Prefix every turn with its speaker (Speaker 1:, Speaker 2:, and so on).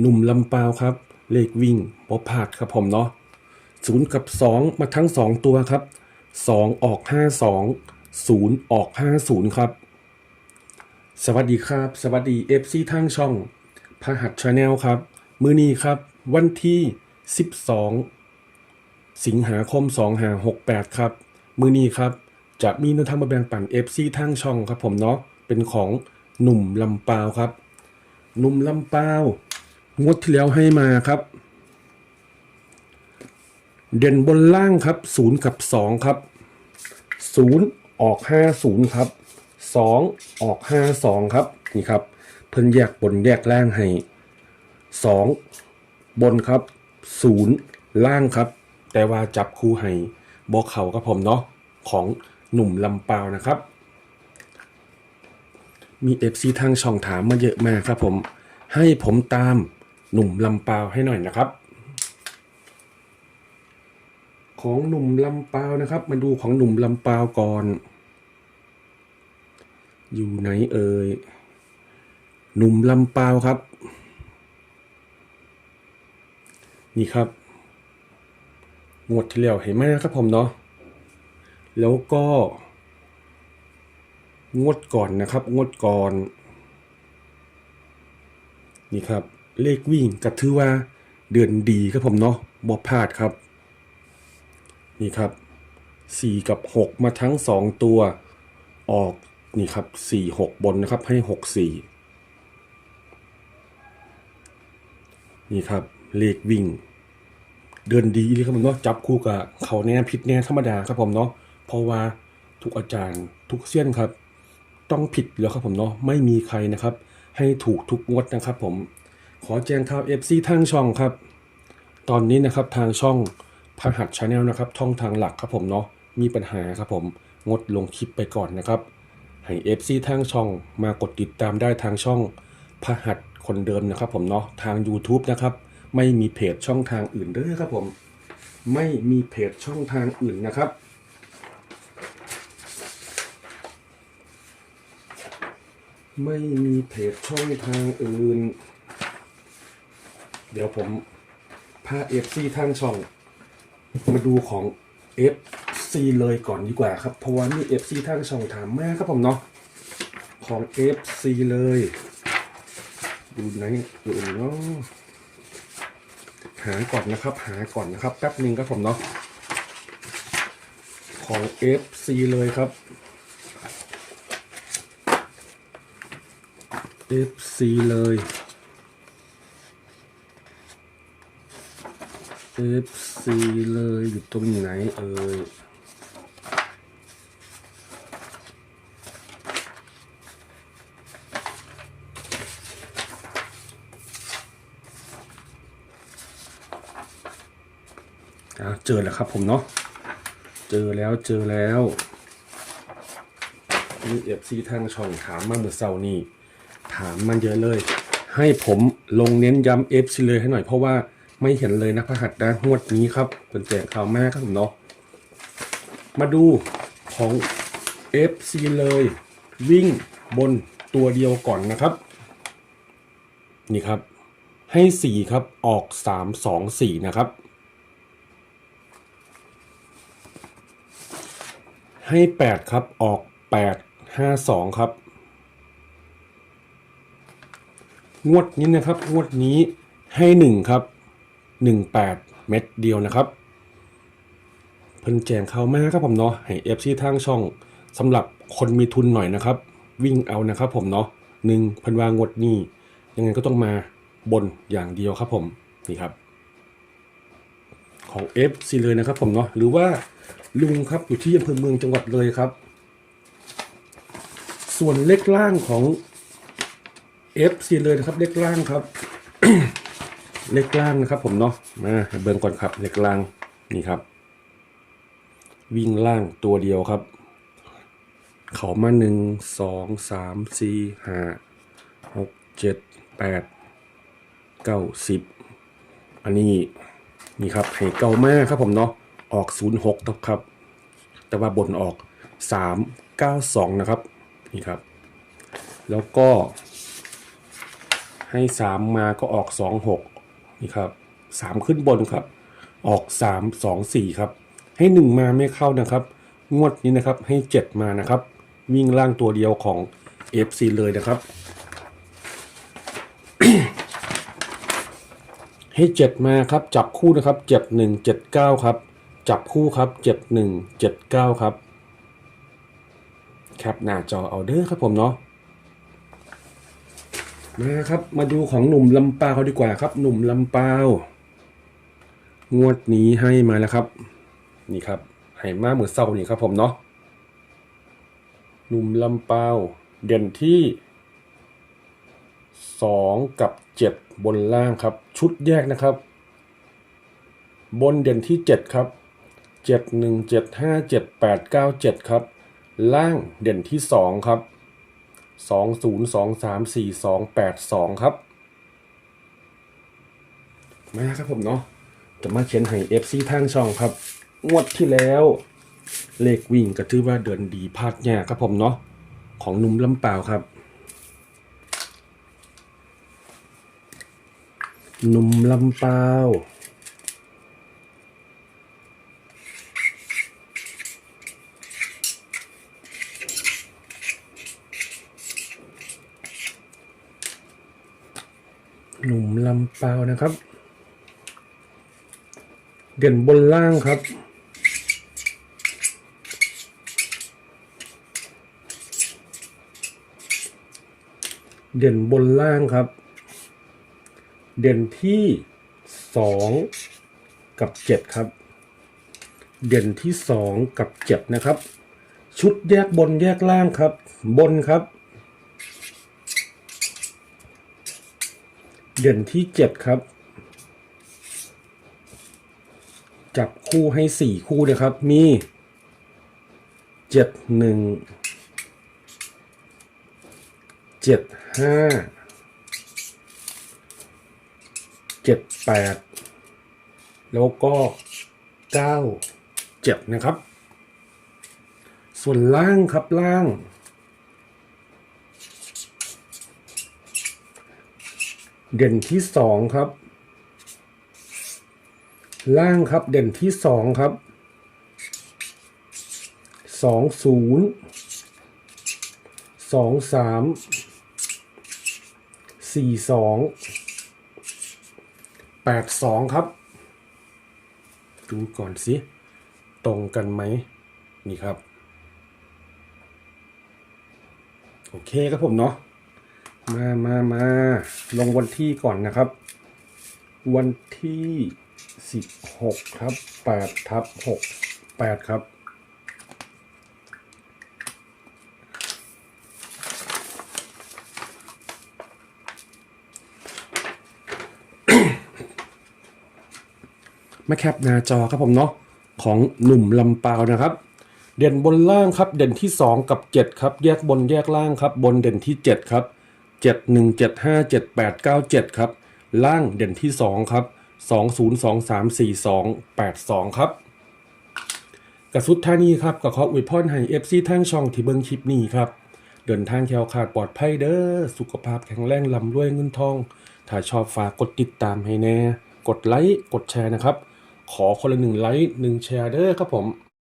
Speaker 1: หนุ่มลำปาวครับ เลขวิ่งบอพลาดครับผมเนาะศูนย์กับสองมาทั้งสองตัวครับสองออกห้าสองศูนย์ออกห้าศูนย์ครับ สวัสดีครับ สวัสดีเอฟซีทางช่องพหัสชาแนลครับ มือนี้ครับ วันที่ 12 สิงหาคม2568 ครับ มือนี้ครับ จะมีนทางมาแบ่งปัน FC ทางช่องครับผมเนาะเป็นของหนุ่มลำปาวครับ หนุ่มลำปาว งวดที่แล้วให้มาครับ เด่นบนล่างครับ0กับ2ครับ0ออก50ครับ2ออก52ครับนี่ครับ เพิ่นแยกบนแยกล่างให้2บนครับ0ล่างครับ แต่ว่าจับคู่ให้บอกเขาครับผมเนาะของหนุ่มลำปาวนะครับ มีเอฟซีทางช่องถามมาเยอะมากครับผม ให้ผมตาม หนุ่มลำปาวให้หน่อยนะครับ ของหนุ่มลำปาวนะครับ มาดูของหนุ่มลำปาวก่อน อยู่ไหนเอ่ยหนุ่มลำปาวครับ นี่ครับงวดที่แล้วเห็นไหมครับผมเนาะแล้วก็งวดก่อนนะครับงวดก่อน นี่ครับ เลขวิ่งก็ถือว่าเดือนดีครับผมเนาะบอพลาดครับ นี่ครับสี่กับหกมาทั้งสองตัวออกนี่ครับสี่หกบนนะครับให้หกสี่นี่ครับ เลขวิ่ง เดินดีเลยครับผมเนาะจับคู่กับเขาแน่ผิดแน่ธรรมดาครับผมเนาะเพราะว่าทุกอาจารย์ทุกเซียนครับ ต้องผิดแล้วครับผมเนาะไม่มีใครนะครับ ให้ถูกทุกงวดนะครับผม อแจ้งข่าว FC ทางช่องครับ ตอนนี้นะครับทางช่องพหัสชาแนลนะครับช่องทางหลักครับผมเนาะมีปัญหาครับผมงดลงคลิปไปก่อนนะครับให้ FC ทางช่องมากดติดตามได้ทางช่องพหัสคนเดิมนะครับผมเนาะทาง YouTube นะครับไม่มีเพจช่องทางอื่นเด้อครับผม ไม่มีเพจช่องทางอื่นนะครับไม่มีเพจช่องทางอื่น เดี๋ยวผมพา FC ทางช่อง มาดูของ FC เลยก่อนดีกว่าครับ เพราะว่ามี FC ทางช่องถามมาครับผมเนาะของ FC เลย ดูไหนดูเนาะหาก่อนนะครับ หาก่อนนะครับแป๊บหนึ่งครับผมเนาะของ FC เลยครับ FC เลย FC เลยอยู่ตรงไหนเอ่ยอะเจอแล้วครับผมเนาะ เจอแล้วเจอแล้วนี่เอฟซีทางช่องถามมาเมื่อเช้านี้ ถามมาเยอะเลย ให้ผมลงเน้นย้ำเอฟซีเลยให้หน่อยเพราะว่า ไม่เห็นเลยนะพระหัสด้านงวดนี้ครับเป็นแจกข่าวแม่ครับผมเนาะมาดูของ FC เลย วิ่งบนตัวเดียวก่อนนะครับ นี่ครับ ให้สี่ครับออกสามสองสี่นะครับ ให้แปดครับออกแปดห้าสองครับงวดนี้นะครับ งวดนี้ให้หนึ่งครับ หนึ่งแปดเม็ดเดียวนะครับ เพิ่นแจงเข้ามาครับผมเนาะให้เอฟซีทางช่องสำหรับคนมีทุนหน่อยนะครับ วิ่งเอานะครับผมเนาะหนึ่งเพันวางวดนี้ยังไงก็ต้องมาบนอย่างเดียวครับผมนี่ครับ ของ FC เลยนะครับผมเนาะหรือว่าลุงครับอยู่ที่อำเภอเมืองจังหวัดเลยครับ ส่วนเลขล่างของ FC เลยนะครับเลขล่างครับ เลขล่างนะครับผมเนาะมาเบิ่งก่อนครับเลขล่างนี่ครับ วิ่งล่างตัวเดียวครับ เขามาหนึ่งสองสามสี่ห้าหกเจ็ดแปดเก้าสิบอันนี้นี่ครับให้เก่ามากครับผมเนาะออกศูนย์หกครับ แต่ว่าบนออกสามเก้าสองนะครับนี่ครับ แล้วก็ให้สามมาก็ออกสองหก นี่ครับสามขึ้นบนครับ ออกสามสองสี่ครับ ให้หนึ่งมาไม่เข้านะครับ งวดนี้นะครับให้เจ็ดมานะครับ วิ่งล่างตัวเดียวของ FC เลยนะครับ ให้เจ็ดมาครับ จับคู่นะครับเจ็ดหนึ่งเจ็ดเก้าครับ จับคู่ครับเจ็ดหนึ่งเจ็ดเก้าครับ แคปหน้าจอเอาเด้อครับผมเนาะ มาครับ มาดูของหนุ่มลำปาวดีกว่าครับ หนุ่มลำปาวงวดนี้ให้มาแล้วครับ นี่ครับให้มาเหมือนเศร้านี่ครับผมเนาะหนุ่มลำปาวเด่นที่สองกับเจ็ดบนล่างครับ ชุดแยกนะครับ บนเด่นที่เจ็ดครับเจ็ดหนึ่งเจ็ดห้าเจ็ดแปดเก้าเจ็ดครับ ล่างเด่นที่สองครับ สองศูนย์สองสามสี่สองแปดสองครับ มาครับผมเนาะจะมาเขียนให้ FC ทางช่องครับ งวดที่แล้ว เลขวิ่งก็ถือว่าเดินดีพลาดยากครับผมเนาะของหนุ่มลำเปล่าครับหนุ่มลำเปล่า หนุ่มลำเปล่านะครับ เด่นบนล่างครับ เด่นบนล่างครับ เด่นที่สองกับเจ็ดครับ เด่นที่สองกับเจ็ดนะครับ ชุดแยกบนแยกล่างครับ บนครับ เด่นที่เจ็ดครับ จับคู่ให้สี่คู่เลยครับ มีเจ็ดหนึ่งเจ็ดห้าเจ็ดแปดแล้วก็เก้าเจ็ดนะครับ ส่วนล่างครับล่าง เด่นที่สองครับ ล่างครับเด่นที่สองครับสองศูนย์สองสามสี่สองแปดสองครับ ดูก่อนสิตรงกันไหมนี่ครับ โอเคครับผมเนาะ มามามาลงวันที่ก่อนนะครับ วันที่สิบหกครับแปดทับหกแปดครับมาแคปหน้าจอครับผมเนาะของหนุ่มลำปาวนะครับ เด่นบนล่างครับ เด่นที่ 2 กับ 7 ครับ แยกบนแยกล่างครับ บนเด่นที่ 7 ครับ 7 1 7 5 7 8 9 7 ครับ ล่างเด่นที่ 2 ครับ 2 0 2 3 4 2 8 2 ครับกระสุดท่านี้ครับก็ขออวยพรให้เอฟซีทางช่องที่เบิ้งคลิปนี้ครับ เดินทางแคล้วขาดปลอดภัยเด้อสุขภาพแข็งแรงลำรวยเงินทอง ถ้าชอบฝากกดติดตามให้แน่ กดไลค์กดแชร์นะครับ ขอคนละหนึ่งไลค์หนึ่งแชร์เด้อครับผม